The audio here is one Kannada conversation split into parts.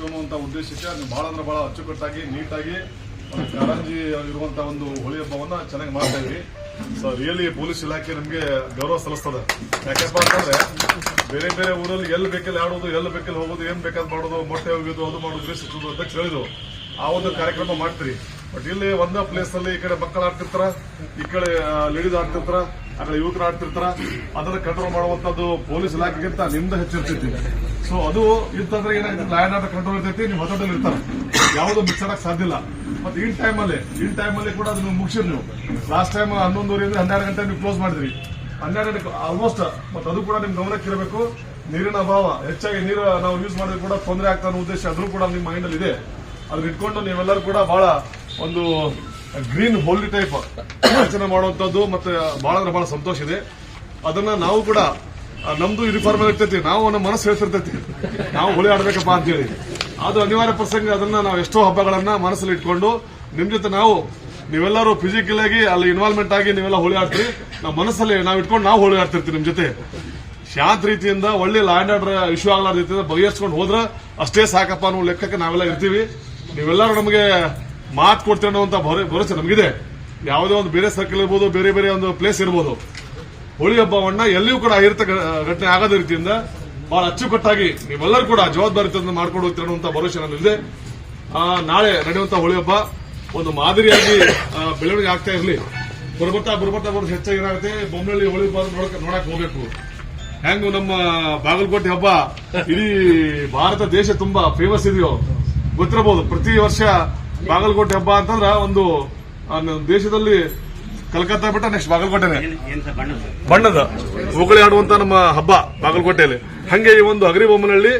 ತೋರಿಸ್ಕೊಡ್ಬೇಕು ಅನ್ನುವಂಥ ಉದ್ದೇಶಕ್ಕೆ ಅದು ಭಾಳ ಅಂದ್ರೆ ಭಾಳ ಅಚ್ಚುಕಟ್ಟಾಗಿ, ನೀಟಾಗಿ ಕಾರಂಜಿ ಇರುವಂತ ಒಂದು ಹೋಳಿ ಹಬ್ಬವನ್ನ ಚೆನ್ನಾಗಿ ಮಾಡ್ತಾ ಇದ್ವಿ. ಸೊ ರಿಯಲಿ ಪೊಲೀಸ್ ಇಲಾಖೆ ನಮಗೆ ಗೌರವ ಸಲ್ಲಿಸ್ತದೆ. ಯಾಕಪ್ಪ ಅಂತಂದ್ರೆ ಬೇರೆ ಬೇರೆ ಊರಲ್ಲಿ ಎಲ್ಲಿ ಬೇಕಲ್ಲಿ ಆಡೋದು, ಎಲ್ಲಿ ಬೇಕಲ್ಲಿ ಹೋಗೋದು, ಏನ್ ಬೇಕಾದ್ ಮಾಡೋದು, ಮೊಟ್ಟೆ ಹೋಗೋದು ಅದು ಮಾಡೋದು ಸಿಕ್ಕೋದು ಅಂತ ಕೇಳಿದ್ರು. ಆ ಒಂದು ಕಾರ್ಯಕ್ರಮ ಮಾಡ್ತೀರಿ. ಬಟ್ ಇಲ್ಲಿ ಒಂದೇ ಪ್ಲೇಸ್ ಅಲ್ಲಿ ಈ ಕಡೆ ಮಕ್ಕಳು ಆಡ್ತಿರ್ತಾರ, ಈ ಕಡೆ ಲೇಡೀಸ್ ಆಡ್ತಿರ್ತಾರ, ಆ ಕಡೆ ಯುವಕರು ಆಡ್ತಿರ್ತಾರ. ಅದನ್ನ ಕಂಟ್ರೋಲ್ ಮಾಡುವಂತದ್ದು ಪೊಲೀಸ್ ಇಲಾಖೆಗಿಂತ ನಿಂದ ಹೆಚ್ಚಿರ್ತೈತಿ. ಸೊ ಅದು ಇತ್ತಂದ್ರೆ ಏನಾಗುತ್ತೆ ಲ್ಯಾಂಡ್ ಆರ್ಡರ್ ಕಂಟ್ರೋಲ್ ಇರ್ತೈತಿ, ನೀವು ಹೊತ್ತಲ್ಲಿ ಇರ್ತಾರೆ. ಯಾವುದು ಮಿಕ್ಸ್ ಆಗಕ್ ಸಾಧ್ಯ ಇಲ್ಲ. ಮತ್ತೆ ಇನ್ ಟೈಮ್ ಅಲ್ಲಿ ಇನ್ ಟೈಮ್ ಅಲ್ಲಿ ಕೂಡ ಅದನ್ನ ಮುಗಿಸಿರಿ ನೀವು. ಲಾಸ್ಟ್ ಟೈಮ್ ಹನ್ನೊಂದುವರೆ ಅಂದ್ರೆ ಹನ್ನೆರಡು ಗಂಟೆ ನೀವು ಕ್ಲೋಸ್ ಮಾಡಿದ್ರಿ. ಹನ್ನೆರಡು ಗಂಟೆ ಆಲ್ಮೋಸ್ಟ್ ಮತ್ತೆ ಅದು ಕೂಡ ನಿಮ್ ಗಮನಕ್ಕೆ ಇರಬೇಕು ನೀರಿನ ಅಭಾವ, ಹೆಚ್ಚಾಗಿ ನೀರು ನಾವು ಯೂಸ್ ಮಾಡಿದ್ರೆ ಕೂಡ ತೊಂದರೆ ಆಗ್ತಾ ಉದ್ದೇಶ ಅದ್ರೂ ಕೂಡ ನಿಮ್ಮ ಮೈಂಡ್ ಅಲ್ಲಿ ಇದೆ. ಅದನ್ನ ಇಟ್ಕೊಂಡು ನೀವೆಲ್ಲರೂ ಕೂಡ ಬಹಳ ಒಂದು ಗ್ರೀನ್ ಹೋಲಿ ಟೈಪ್ ಯೋಚನೆ ಮಾಡುವಂತದ್ದು ಮತ್ತೆ ಬಹಳ ಅಂದ್ರೆ ಬಹಳ ಸಂತೋಷ ಇದೆ. ಅದನ್ನ ನಾವು ಕೂಡ ನಮ್ದು ಯೂನಿಫಾರ್ಮ್ ಇರ್ತೈತಿ. ನಾವು ನಮ್ಮ ಮನಸ್ಸು ಹೇಳ್ತಿರ್ತೈತಿ. ನಾವು ಹೋಳಿ ಆಡ್ಬೇಕಪ್ಪ ಅಂತೇಳಿ. ಅದು ಅನಿವಾರ್ಯ ಪ್ರಸಂಗ. ಅದನ್ನ ನಾವು ಎಷ್ಟೋ ಹಬ್ಬಗಳನ್ನ ಮನಸ್ಸಲ್ಲಿ ಇಟ್ಕೊಂಡು ನಿಮ್ ಜೊತೆ ನಾವು, ನೀವೆಲ್ಲರೂ ಫಿಸಿಕಲ್ ಆಗಿ ಅಲ್ಲಿ ಇನ್ವಾಲ್ವ್ಮೆಂಟ್ ಆಗಿ ನೀವೆಲ್ಲ ಹೋಳಿ ಆಡ್ತೀರಿ. ನಮ್ಮ ಮನಸ್ಸಲ್ಲಿ ನಾವು ಇಟ್ಕೊಂಡು ನಾವು ಹೋಳಿ ಆಡ್ತಿರ್ತೀವಿ ನಿಮ್ ಜೊತೆ. ಶಾಂತ ರೀತಿಯಿಂದ, ಒಳ್ಳೆ ಲ್ಯಾಂಡ್ ಆರ್ಡರ್ ಇಶ್ಯೂ ಆಗಲಾರ ರೀತಿಯಿಂದ ಬಗೆಹರಿಸ್ಕೊಂಡು ಹೋದ್ರ ಅಷ್ಟೇ ಸಾಕಪ್ಪ ಅನ್ನೋ ಲೆಕ್ಕಕ್ಕೆ ನಾವೆಲ್ಲ ಇರ್ತೀವಿ. ನೀವೆಲ್ಲರೂ ನಮಗೆ ಮಾತು ಕೊಡ್ತೀರ ಭರ- ಭರವಸೆ ನಮಗಿದೆ. ಯಾವುದೇ ಒಂದು ಬೇರೆ ಸರ್ಕಲ್ ಇರ್ಬೋದು, ಬೇರೆ ಬೇರೆ ಒಂದು ಪ್ಲೇಸ್ ಇರ್ಬೋದು. ಹೋಳಿ ಹಬ್ಬವನ್ನ ಎಲ್ಲಿಯೂ ಕೂಡ ಅಹಿರಿತ ಘಟನೆ ಆಗದ ರೀತಿಯಿಂದ ಬಹಳ ಅಚ್ಚುಕಟ್ಟಾಗಿ ನೀವೆಲ್ಲರೂ ಕೂಡ ಜವಾಬ್ದಾರಿತನ ಮಾಡ್ಕೊಂಡು ಹೋಗ್ತೀರ ಅನ್ನುವಂತ ಭರವಸೆ ನನ್ನಲ್ಲಿದೆ. ನಾಳೆ ನಡೆಯುವಂತ ಹೋಳಿ ಹಬ್ಬ ಒಂದು ಮಾದರಿಯಾಗಿ ಬೆಳವಣಿಗೆ ಆಗ್ತಾ ಇರಲಿ. ಬರ್ಬರ್ತಾ ಬರ್ಬರ್ತಾ ಬರೋದು ಹೆಚ್ಚಾಗಿ ಏನಾಗುತ್ತೆ ಬೊಮ್ಮನಹಳ್ಳಿ ಹೋಳಿ ಹಬ್ಬ ನೋಡಕ್ ನೋಡಕ್ ಹೋಗ್ಬೇಕು. ಹೆಂಗು ನಮ್ಮ ಬಾಗಲಕೋಟೆ ಹಬ್ಬ, ಇಡೀ ಭಾರತ ದೇಶ ತುಂಬಾ ಫೇಮಸ್ ಇದೆಯೋ, ಗೊತ್ತಿರಬಹುದು. ಪ್ರತಿ ವರ್ಷ ಬಾಗಲಕೋಟೆ ಹಬ್ಬ ಅಂತಂದ್ರ ಒಂದು ದೇಶದಲ್ಲಿ ಕಲ್ಕತ್ತಾ ಬಿಟ್ಟ ನೆಕ್ಸ್ಟ್ ಬಾಗಲಕೋಟೆನೆ. ಬಣ್ಣದ. ಹೋಗಲಿ ಆಡುವಂತ ನಮ್ಮ ಹಬ್ಬ ಬಾಗಲಕೋಟೆಯಲ್ಲಿ. ಹಂಗೆ ಈ ಒಂದು ಅಗ್ರಿಬೊಮ್ಮನಹಳ್ಳಿ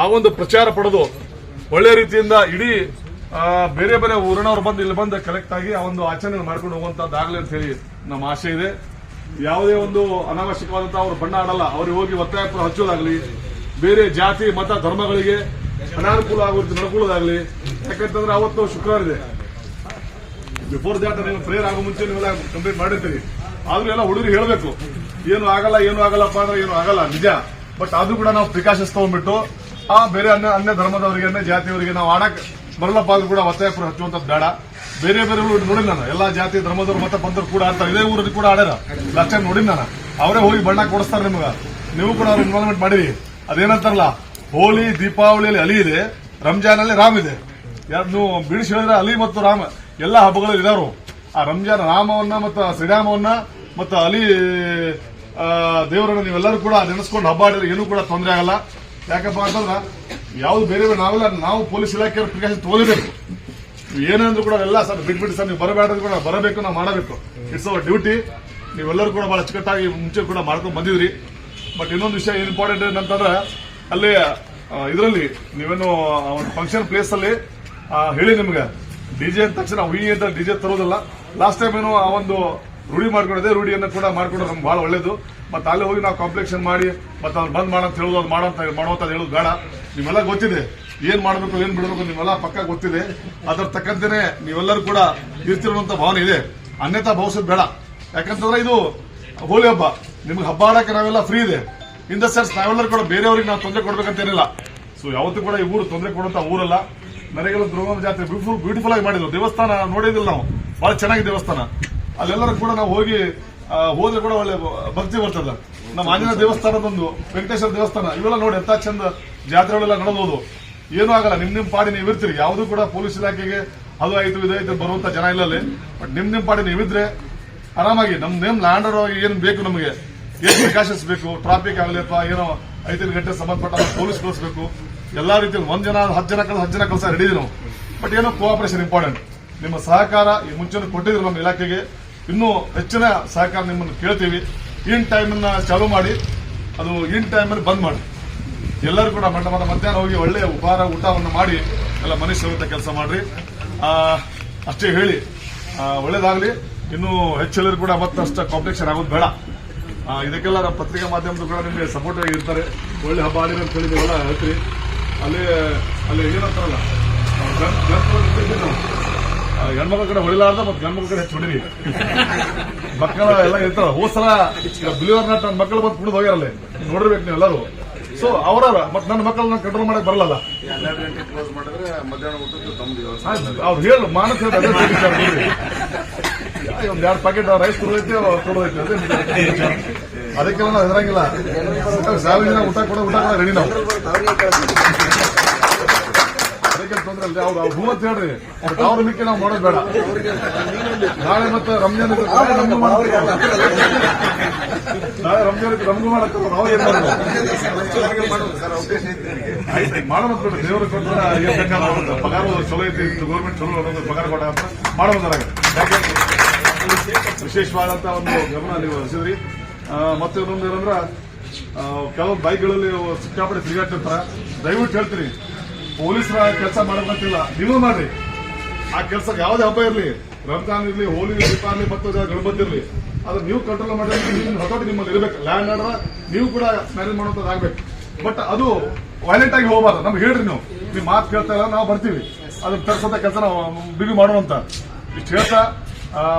ಆ ಒಂದು ಪ್ರಚಾರ ಪಡೆದು ಒಳ್ಳೆ ರೀತಿಯಿಂದ ಇಡೀ ಬೇರೆ ಬೇರೆ ಊರಿನವ್ರು ಬಂದು ಇಲ್ಲಿ ಬಂದು ಕಲೆಕ್ಟ್ ಆಗಿ ಆ ಒಂದು ಆಚರಣೆ ಮಾಡ್ಕೊಂಡು ಹೋಗುವಂತದ್ದಾಗಲಿ ಅಂತ ಹೇಳಿ ನಮ್ಮ ಆಶೆ ಇದೆ. ಯಾವುದೇ ಒಂದು ಅನಾವಶ್ಯಕವಾದಂತಹ ಅವರು ಬಣ್ಣ ಆಡಲ್ಲ. ಅವ್ರಿಗೆ ಹೋಗಿ ಒತ್ತಾಯ ಹಚ್ಚೋದಾಗ್ಲಿ ಬೇರೆ ಜಾತಿ ಮತ ಧರ್ಮಗಳಿಗೆ ಅನಾನುಕೂಲ ಆಗುವಂತ ನಡ್ಕೊಳ್ಳೋದಾಗ್ಲಿ ಯಾಕಂತಂದ್ರೆ ಅವತ್ತು ಶುಕ್ರವಾರ ಇದೆ. ಬಿಫೋರ್ ದಾಟ್ ನೀವು ಪ್ರೇಯರ್ ಆಗೋ ಮುಂಚೆ ನೀವೆಲ್ಲ ಕಂಪ್ಲೇಂಟ್ ಮಾಡಿರ್ತೀರಿ. ಆದ್ರೂ ಎಲ್ಲ ಹುಡುಗರು ಹೇಳಬೇಕು, ಏನು ಆಗಲ್ಲ, ಏನು ಆಗಲ್ಲಪ್ಪ ಅಂದ್ರೆ ಏನು ಆಗಲ್ಲ, ನಿಜ. ಬಟ್ ಅದು ಕೂಡ ನಾವು ಪ್ರಿಕಾಷನ್ಸ್ ತಗೊಂಡ್ಬಿಟ್ಟು, ಆ ಬೇರೆ ಅನ್ಯ ಅನ್ಯ ಧರ್ಮದವರಿಗೆ ಅನ್ಯ ಜಾತಿಯವರಿಗೆ ನಾವು ಆಡಕ್ ಬರಲ್ಲಪ್ಪ ಆದ್ರೂ ಕೂಡ ಒತ್ತಾಯಪುರ ಹಚ್ಚುವಂತದ್ದು ಬೇಡ. ಬೇರೆ ಬೇರೆ ಊರು ನೋಡಿಲ್ಲ ನಾನು. ಎಲ್ಲಾ ಜಾತಿ, ಧರ್ಮದವರು ಮತ್ತೆ ಬಂದರು ಕೂಡ ಆಡ್ತಾರೆ. ಇದೇ ಊರಲ್ಲಿ ಕೂಡ ಆಡ್ಯಾರ. ಲಕ್ಷ ನೋಡಿ ನಾನು. ಅವರೇ ಹೋಗಿ ಬಣ್ಣ ಕೊಡಿಸ್ತಾರೆ ನಿಮಗೆ. ನೀವು ಕೂಡ ಅವ್ರ ಇನ್ವಾಲ್ವ್ಮೆಂಟ್ ಮಾಡಿರಿ. ಅದೇನಂತಾರಲ್ಲ, ಹೋಳಿ, ದೀಪಾವಳಿಯಲ್ಲಿ ಅಲಿ ಇದೆ ರಂಜಾನ್ ಅಲ್ಲಿ ರಾಮ್ ಇದೆ. ಯಾರು ಬಿಡಿಸಿ ಹೇಳಿದ್ರೆ ಅಲಿ ಮತ್ತು ರಾಮ ಎಲ್ಲ ಹಬ್ಬಗಳು ಇದಾರು ಆ ರಂಜಾನ್ ರಾಮವನ್ನ ಮತ್ತು ಶ್ರೀರಾಮವನ್ನ ಮತ್ತು ಅಲಿ ದೇವರನ್ನ ನೀವೆಲ್ಲರೂ ಕೂಡ ನೆನೆಸ್ಕೊಂಡು ಹಬ್ಬ ಆಡಿದ್ರೆ ಏನೂ ಕೂಡ ತೊಂದರೆ ಆಗಲ್ಲ. ಯಾಕಪ್ಪ ಅಂತಂದ್ರೆ ಯಾವ್ದು ಬೇರೆ ಬೇರೆ ನಾವೆಲ್ಲ ನಾವು ಪೊಲೀಸ್ ಇಲಾಖೆಯವ್ರ ಪ್ರಿಕಾಷನ್ ತೋರಿಬೇಕು ಏನಂದ್ರೂ ಕೂಡ ಎಲ್ಲ ಸರ್ ಬಿಟ್ಬಿಟ್ಟು ಸರ್ ನೀವು ಬರಬೇಡ ಕೂಡ ಬರಬೇಕು ನಾವು ಮಾಡಬೇಕು. ಇಟ್ಸ್ ಅವರ್ ಡ್ಯೂಟಿ ನೀವೆಲ್ಲರೂ ಕೂಡ ಬಹಳ ಅಚ್ಚುಕಟ್ಟಾಗಿ ಮುಂಚೆ ಕೂಡ ಮಾಡ್ಕೊಂಡು ಬಂದಿದ್ರಿ. ಬಟ್ ಇನ್ನೊಂದು ವಿಷಯ ಇಂಪಾರ್ಟೆಂಟ್ ಏನಂತಂದ್ರೆ ಅಲ್ಲಿ ಇದರಲ್ಲಿ ನೀವೇನು ಒಂದು ಫಂಕ್ಷನ್ ಪ್ಲೇಸ್ ಅಲ್ಲಿ ಆ, ಹೇಳಿ ನಿಮ್ಗೆ. ಡಿಜೆ ಅಂದ ತಕ್ಷಣ ಹುಯಿ ಅಂತ ಡಿಜೆ ತರೋದಿಲ್ಲ. ಲಾಸ್ಟ್ ಟೈಮ್ ಏನು ಆ ಒಂದು ರೂಢಿ ಮಾಡ್ಕೊಂಡಿದೆ ರೂಢಿಯನ್ನು ಕೂಡ ಮಾಡ್ಕೊಂಡ್ರೆ ನಮ್ಗೆ ಬಹಳ ಒಳ್ಳೇದು. ಮತ್ತೆ ಅಲ್ಲಿ ಹೋಗಿ ನಾವು ಕಾಂಪ್ಲೆಕ್ಷನ್ ಮಾಡಿ, ಮತ್ತೆ ಅವ್ರು ಬಂದ್ ಮಾಡಂತ ಹೇಳೋದು, ಅದು ಮಾಡಂತ ಮಾಡುವಂತ ಹೇಳೋದು ಬೇಡ. ನಿಮ್ಮೆಲ್ಲ ಗೊತ್ತಿದೆ. ಏನ್ ಮಾಡಬೇಕು, ಏನ್ ಬಿಡಬೇಕು ನಿಮ್ಮೆಲ್ಲ ಪಕ್ಕ ಗೊತ್ತಿದೆ. ಅದರ ತಕ್ಕಂತೆನೆ ನೀವೆಲ್ಲರೂ ಕೂಡ ಇರ್ತಿರುವಂತ ಭಾವನೆ ಇದೆ. ಅನ್ಯತಾ ಭಾವಿಸೋದು ಬೇಡ. ಯಾಕಂತಂದ್ರೆ ಇದು ಹೋಲಿ ಹಬ್ಬ. ನಿಮ್ಗೆ ಹಬ್ಬ ಆಡಕ್ಕೆ ನಾವೆಲ್ಲ ಫ್ರೀ ಇದೆ. ಇನ್ ದ ಸೆನ್ಸ್ ನಾವೆಲ್ಲರೂ ಕೂಡ ಬೇರೆಯವ್ರಿಗೆ ನಾವು ತೊಂದರೆ ಕೊಡ್ಬೇಕಂತ ಏನಿಲ್ಲ ಸೊ ಯಾವತ್ತೂ ಕೂಡ ಈ ಊರು ತೊಂದರೆ ಕೊಡುವಂತ ಊರಲ್ಲ. ನನಗೆಲ್ಲ ದುರ್ಗಮ್ಮ ಜಾತ್ರೆ ಬ್ಯೂಟಿಫುಲ್ ಬ್ಯೂಟಿಫುಲ್ ಆಗಿ ಮಾಡಿದ್ರು. ದೇವಸ್ಥಾನ ನೋಡಿದಿಲ್ಲ ನಾವು. ಬಹಳ ಚೆನ್ನಾಗಿ ದೇವಸ್ಥಾನ. ಅಲ್ಲೆಲ್ಲರೂ ಕೂಡ ನಾವು ಹೋಗಿ ಹೋದ್ರೆ ಕೂಡ ಒಳ್ಳೆ ಭಕ್ತಿ ಬರ್ತದ. ನಮ್ಮ ಆಂಜನೇಯ ದೇವಸ್ಥಾನದೊಂದು, ವೆಂಕಟೇಶ್ವರ ದೇವಸ್ಥಾನ, ಇವೆಲ್ಲ ನೋಡಿ ಎಂತ ಚಂದ ಜಾತ್ರೆಗಳೆಲ್ಲ ನಡೆದೋದು. ಏನೂ ಆಗಲ್ಲ. ನಿಮ್ ನಿಮ್ ಪಾಡಿ ನೀವು ಇರ್ತೀರಿ. ಯಾವುದು ಕೂಡ ಪೊಲೀಸ್ ಇಲಾಖೆಗೆ ಅದು ಆಯ್ತು ಇದಾಯ್ತು ಬರುವಂತ ಜನ ಇಲ್ಲ ಅಲ್ಲಿ. ಬಟ್ ನಿಮ್ ನಿಮ್ ಪಾಡಿ ನೀವಿದ್ರೆ ಆರಾಮಾಗಿ, ನಮ್ ನೇಮ್ ಲ್ಯಾಂಡರ್ ಏನ್ ಬೇಕು ನಮಗೆ? ಏನ್ ಪ್ರಕಾಶಿಸಬೇಕು ಬೇಕು ಟ್ರಾಫಿಕ್ ಆಗಲಿ ಅಥವಾ ಏನೋ ಐದು ಗಂಟೆ ಸಂಬಂಧಪಟ್ಟ ಪೊಲೀಸ್ ಕಳಿಸ್ಬೇಕು. ಎಲ್ಲಾ ರೀತಿಯಲ್ಲಿ ಒಂದ್ ಜನ ಹತ್ತು ಜನ ಕಳ್ಸ ಹತ್ತು ಜನ ಕಳ್ಸ ರೆಡಿ ನಾವು. ಬಟ್ ಏನೋ ಕೋಆಪರೇಷನ್ ಇಂಪಾರ್ಟೆಂಟ್ ನಿಮ್ಮ ಸಹಕಾರ ಈ ಮುಂಚೆನೂ ಕೊಟ್ಟಿದ್ರು ನಮ್ಮ ಇಲಾಖೆಗೆ. ಇನ್ನೂ ಹೆಚ್ಚಿನ ಸಹಕಾರ ನಿಮ್ಮನ್ನು ಕೇಳ್ತೀವಿ. ಇನ್ ಟೈಮ್ ಚಾಲೂ ಮಾಡಿ, ಅದು ಇನ್ ಟೈಮ್ ಬಂದ್ ಮಾಡಿ. ಎಲ್ಲರೂ ಕೂಡ ಮಧ್ಯ ಮಧ್ಯಾಹ್ನ ಹೋಗಿ ಒಳ್ಳೆಯ ಉಪಹಾರ, ಊಟವನ್ನು ಮಾಡಿ, ಎಲ್ಲ ಮನುಷ್ಯರಂತ ಕೆಲಸ ಮಾಡ್ರಿ. ಅಷ್ಟೇ ಹೇಳಿ. ಒಳ್ಳೇದಾಗಲಿ. ಇನ್ನೂ ಹೆಚ್ಚೆಲ್ಲರೂ ಕೂಡ ಮತ್ತಷ್ಟು ಕಾಂಪಿಟೇಷನ್ ಆಗೋದು ಬೇಡ. ಇದಕ್ಕೆಲ್ಲ ನಮ್ಮ ಪತ್ರಿಕಾ ಮಾಧ್ಯಮದ ಕೂಡ ನಿಮಗೆ ಸಪೋರ್ಟ್ ಆಗಿರ್ತಾರೆ. ಒಳ್ಳೆ ಹಬ್ಬ ಆಗಿದೆ ಅಂತ ಹೇಳಿ ಹೇಳ್ತೀವಿ ಹೇಳ್ತೀರಿ. ಅಲ್ಲಿ ಅಲ್ಲಿ ಏನಂತಾರಲ್ಲ ಹೆಣ್ಮಕ್ಳ ಕಡೆ ಹೊಡಿಲಾರ್ದ ಮತ್ತೆ ಗಂಡ್ಮಕ್ಳ ಕಡೆ ಹೆಚ್ಚು ಹೊಡಿರಿ. ಮಕ್ಕಳ ಎಲ್ಲ ಇರ್ತಾರ ಹೋದ್ ಸಲ ಬಿಲಿವರ್ ನಾಟ್ ನನ್ನ ಮಕ್ಕಳು ಬಂದು ಕುಡಿದು ಹೋಗ್ಯಾರಲ್ಲ. ನೋಡಿರ್ಬೇಕು ನೀವು ಎಲ್ಲರೂ. ಸೊ ಅವರ ಮತ್ತೆ ನನ್ನ ಮಕ್ಕಳನ್ನ ಕಂಟ್ರೋಲ್ ಮಾಡಕ್ ಬರಲ್ಲ ಅವ್ರು ಹೇಳು, ಮಾನಸ ಒಂದ್ ಎರಡು ಪ್ಯಾಕೆಟ್ ರೈಸ್ ಕೊಡೋದೈತಿ ಕೊಡೋದೈತಿ ಅದೇ. ಅದಕ್ಕೆಲ್ಲ ನಾವು ಹೆದರಂಗಿಲ್ಲ. ಸಾವಿರ ಊಟ ಕೂಡ ಊಟ ಕೂಡ ರೆಡಿ ನಾವು. ಅದಕ್ಕೆ ತೊಂದ್ರೆ ಇಲ್ಲ. ಅವ್ರು ಅವ್ರು ಹೇಳ್ರಿ. ಅವ್ರ ಮಿಕ್ಕಿ ನಾವು ಮಾಡೋದು ಬೇಡ. ನಾಳೆ ಮತ್ತೆ ರಂಜಾನ್ ನಾಳೆ ನಮ್ಗೂ ಮಾಡ್ತೀವಿ. ನಾಳೆ ರಂಜಾನ್ ನಮಗೂ ಮಾಡಕ್ಕೆ ನಾವು ಏನ್ ಮಾಡೋದು? ಬಿಡ್ರಿ. ದೇವ್ರ. ಪಗಾರ ಚಲೋ ಐತಿ ಗೌರ್ಮೆಂಟ್ ಚಲೋ ಅನ್ನೋದು ಪಗಾರ ಕೊಡ ಮಾಡೋದಾರ ವಿಶೇಷವಾದಂತ ಒಂದು ಗಮನ ನೀವು ಹರಿಸಿದ್ರಿ. ಆ, ಮತ್ತೆ ಇನ್ನೊಂದು ಏನಂದ್ರೆ ಕೆಲವು ಬೈಕ್ಗಳಲ್ಲಿ ಸಿಕ್ಕಾಪಟ್ಟೆ ತಿರುಗಾಡ್ತಿರ್ತಾರೆ. ದಯವಿಟ್ಟು ಹೇಳ್ತೀರಿ, ಪೊಲೀಸರ ಕೆಲಸ ಮಾಡಬೇಕಂತಿಲ್ಲ ನೀವು ಮಾಡ್ರಿ. ಆ ಕೆಲಸಕ್ಕೆ ಯಾವುದೇ ಹಬ್ಬ ಇರಲಿ ರಂಜಾನ್ ಇರಲಿ ಹೋಲಿ ದೀಪಾವಳಿ ಮತ್ತು ಗಣಪತಿ ಇರಲಿ, ಅದು ನೀವು ಕಂಟ್ರೋಲ್ ಮಾಡಿ ಹೊಸಟಿ ನಿಮ್ಮಲ್ಲಿ ಇರಬೇಕು. ಲ್ಯಾಂಡ್ ಆರ್ಡರ್ ನೀವು ಕೂಡ ಮ್ಯಾನೇಜ್ ಮಾಡುವಂಥದ್ದು ಆಗ್ಬೇಕು. ಬಟ್ ಅದು ವೈಲೆಂಟ್ ಆಗಿ ಹೋಗಬಾರ್ದು. ನಮ್ಗೆ ಹೇಳ್ರಿ ನೀವು. ನೀವು ಮಾತು ಕೇಳ್ತಾ ಇಲ್ಲ ನಾವು ಬರ್ತೀವಿ. ಅದನ್ನ ತರಿಸೋದ ಕೆಲಸ ನಾವು ಬಿಗಿ ಮಾಡೋಣಂತ. ಇಷ್ಟು ಹೇಳ್ತಾ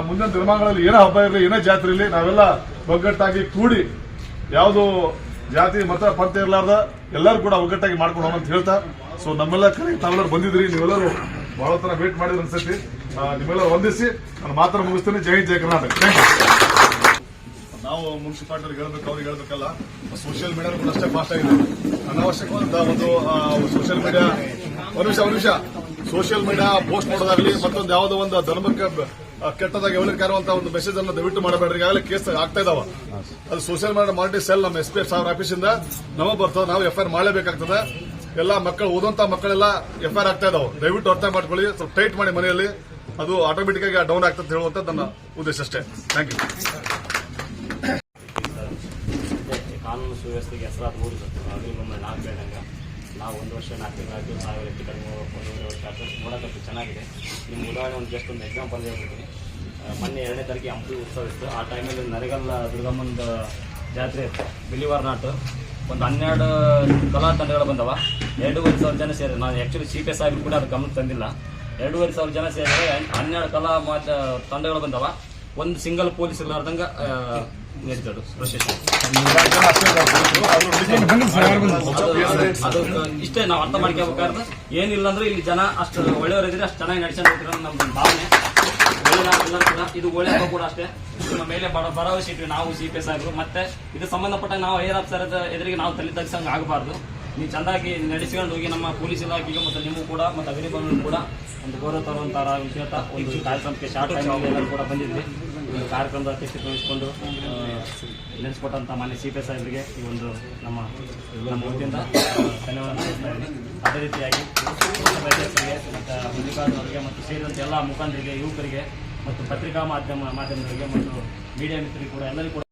ಮುಂದಿನ ದಿನಮಾನಗಳಲ್ಲಿ ಏನೇ ಹಬ್ಬ ಇರಲಿ, ಏನೇ ಜಾತ್ರೆ ಇರಲಿ, ನಾವೆಲ್ಲ ಒಗ್ಗಟ್ಟಾಗಿ ಕೂಡಿ ಯಾವುದು ಜಾತಿ, ಮತ, ಪಂಥ ಇರಲಾರ್ದ ಎಲ್ಲರೂ ಕೂಡ ಒಗ್ಗಟ್ಟಾಗಿ ಮಾಡ್ಕೊಂಡು ಅಂತ ಹೇಳ್ತಾ. ಸೊ ನಮ್ಮೆಲ್ಲ ಕರೆ ತಾವೆಲ್ಲರೂ ಬಂದಿದ್ರಿ ನೀವೆಲ್ಲರೂ ಬಹಳ ತರ ವೇಟ್ ಮಾಡಿದ್ರು ಅನ್ಸತಿ ನಿಮ್ಮೆಲ್ಲ ವಂದಿಸಿ. ನಾನು ಮಾತ್ರ ಮುಗಿಸ್ತೀನಿ. ಜೈ ಜಯ ಕರ್ನಾಟಕ. ನಾವು ಮುನ್ಸಿಪಾಲಿಟಿ ಹೇಳ್ಬೇಕು, ಅವ್ರಿಗೆ ಹೇಳ್ಬೇಕಲ್ಲ. ಸೋಷಿಯಲ್ ಮೀಡಿಯಾ ಕೂಡ ಅಷ್ಟೇ ಫಾಸ್ಟ್ ಆಗಿದೆ. ಅನಾವಶ್ಯಕವಾದ ಒಂದು ಸೋಷಿಯಲ್ ಮೀಡಿಯಾ ಒಂದು ನಿಮಿಷ ಒಂದು ನಿಮಿಷ. ಸೋಷಿಯಲ್ ಮೀಡಿಯಾ ಪೋಸ್ಟ್ ಮಾಡೋದಾಗ್ಲಿ ಮತ್ತೊಂದು ಯಾವುದೋ ಒಂದು ಧರ್ಮಕ್ಕೆ ಕೆಟ್ಟದಾಗಿ ಹೇಳಲಿಕ್ಕಾರುವಂತ ಒಂದು ಮೆಸೇಜ್ ಅನ್ನು ದಯವಿಟ್ಟು ಮಾಡಬೇಡ್ರಿ. ಈಗಾಗಲೇ ಕೇಸ್ ಆಗ್ತಾ ಇದಾವ. ಅದು ಸೋಷಿಯಲ್ ಮೀಡಿಯಾ ಮಾನಿಟಿ ಸೆಲ್ ನಮ್ಮ ಎಸ್ ಪಿ ಎಫ್ ಸಾವಿರ ಆಫೀಸಿಂದ ನಮಗೆ ಬರ್ತದೆ, ನಾವು ಎಫ್ ಐ ಆರ್ ಮಾಡಲೇಬೇಕಾಗ್ತದೆ. ಎಲ್ಲ ಮಕ್ಕಳು, ಓದುವಂತ ಮಕ್ಕಳೆಲ್ಲ ಎಫ್ ಐ ಆರ್ ಆಗ್ತಾ ಇದಾವೆ. ದಯವಿಟ್ಟು ಅರ್ಥ ಮಾಡ್ಕೊಳ್ಳಿ, ಸ್ವಲ್ಪ ಟೈಟ್ ಮಾಡಿ ಮನೆಯಲ್ಲಿ. ಅದು ಆಟೋಮೆಟಿಕ್ ಆಗಿ ಡೌನ್ ಆಗ್ತದೆ ಹೇಳುವಂತ ನನ್ನ ಉದ್ದೇಶ ಅಷ್ಟೇ. ಥ್ಯಾಂಕ್ ಯು ಕಾನೂನು ಸುವ್ಯವಸ್ಥೆಗೆ ಹೆಸರಾದ ನಮ್ಮಲ್ಲಿ ನಾಲ್ಕು ನಾವು ಒಂದು ವರ್ಷ, ನಾಲ್ಕು ತಿಂಗಳಾಗಿ ಸಾವಿರ ಹೆಚ್ಚು ಕಡಿಮೆ ಒಂದೂವರೆ ವರ್ಷ ಆಯ್ತು ನೋಡೋಕ್ಕಂತೂ ಚೆನ್ನಾಗಿದೆ. ನಿಮ್ಮ ಉದಾಹರಣೆ ಒಂದು ಜಸ್ಟ್ ಒಂದು ಎಕ್ಸಾಂಪಲ್ ಹೇಳ್ಬಿಡ್ತೀನಿ. ಮೊನ್ನೆ ಎರಡನೇ ತಾರೀಕಿಗೆ ಹಂಪಿ ಉತ್ಸವ ಇತ್ತು. ಆ ಟೈಮಲ್ಲಿ ನರಗಲ್ಲ ದುರ್ಗಮ್ಮನ ಜಾತ್ರೆ ಬಿಲಿವಾರ್ ನಾಟು. ಒಂದು ಹನ್ನೆರಡು ಕಲಾ ತಂಡಗಳು ಬಂದವ. ಎರಡೂವರೆ ಸಾವಿರ ಜನ ಸೇರಿದ್ರು. ನಾನು ಆ್ಯಕ್ಚುಲಿ ಸಿ ಪಿ ಎಸ್ ಆಗಿ ಕೂಡ ಅದು ಗಮನಕ್ಕೆ ತಂದಿಲ್ಲ. ಎರಡೂವರೆ ಸಾವಿರ ಜನ ಸೇರಿದ್ರೆ ಹನ್ನೆರಡು ಕಲಾ ಮಾತ ತಂಡಗಳು ಬಂದವ. ಒಂದು ಸಿಂಗಲ್ ಪೊಲೀಸ್ ಇರ್ಲಾರ್ದಂಗೆ ಇಷ್ಟೇ ನಾವು ಅರ್ಥ ಮಾಡ್ಕೋಬೇಕಾದ್ರೆ ಏನಿಲ್ಲ ಅಂದ್ರೆ ಇಲ್ಲಿ ಜನ ಅಷ್ಟು ಒಳ್ಳೆಯವರಿದ್ರೆ ಅಷ್ಟು ಚೆನ್ನಾಗಿ ಅನ್ನೋ ನಮ್ಮ ಭಾವನೆ. ಇದು ಒಳ್ಳೆ ಕೂಡ ಅಷ್ಟೇ. ನಮ್ಮ ಮೇಲೆ ಬಡ ಭರವಸೆ ಇಟ್ವಿ ನಾವು ಸಿ ಪಿ ಎಸ್ ಆಗಿರು ಮತ್ತೆ ಇದು ಸಂಬಂಧಪಟ್ಟ ನಾವು ಐರ್ ಅಫ್ಸರದ ಎದುರಿಗೆ ನಾವು ತಲೆ ತಗ್ಸಂಗ್ ಆಗಬಾರ್ದು. ನೀವು ಚಂದಾಗಿ ನಡೆಸಿಕೊಂಡು ಹೋಗಿ ನಮ್ಮ ಪೊಲೀಸ್ ಇಲಾಖೆಗೆ ಮತ್ತೆ ನಿಮಗೂ ಕೂಡ ಮತ್ತೆ ಅಗ್ನಿಬಂಧು ಕೂಡ ಒಂದು ಗೌರವ ತರುವಂತಾರ ಒಂದು ಕಾರ್ಯಕ್ರಮಕ್ಕೆ ಶಾರ್ಟ್ ಟೈಮ್ ಕೂಡ ಬಂದಿದ್ವಿ. ಕಾರ್ಯಕ್ರಮದ ಅಧ್ಯಕ್ಷತೆ ವಹಿಸಿಕೊಂಡು ನೆನೆಸ್ಕೊಟ್ಟಂಥ ಮಾನ್ಯ ಸಿ ಪಿ ಎಸ್ ಸಾಹೇಬರಿಗೆ ಈ ಒಂದು ನಮ್ಮ ನಮ್ಮ ವತಿಯಿಂದ ಧನ್ಯವಾದ ಅದೇ ರೀತಿಯಾಗಿ ಅಧ್ಯಕ್ಷರಿಗೆ ಮತ್ತು ಮಲ್ಲಿಕಾರ್ಜುನ ಮತ್ತು ಸೇರಿದಂತೆ ಎಲ್ಲ ಮುಖಂಡರಿಗೆ, ಯುವಕರಿಗೆ ಮತ್ತು ಪತ್ರಿಕಾ ಮಾಧ್ಯಮ ಮಾಧ್ಯಮಗಳಿಗೆ ಮತ್ತು ಮೀಡಿಯಾ ಮಿತ್ರರಿಗೆ ಕೂಡ ಎಲ್ಲರಿಗೂ ಕೂಡ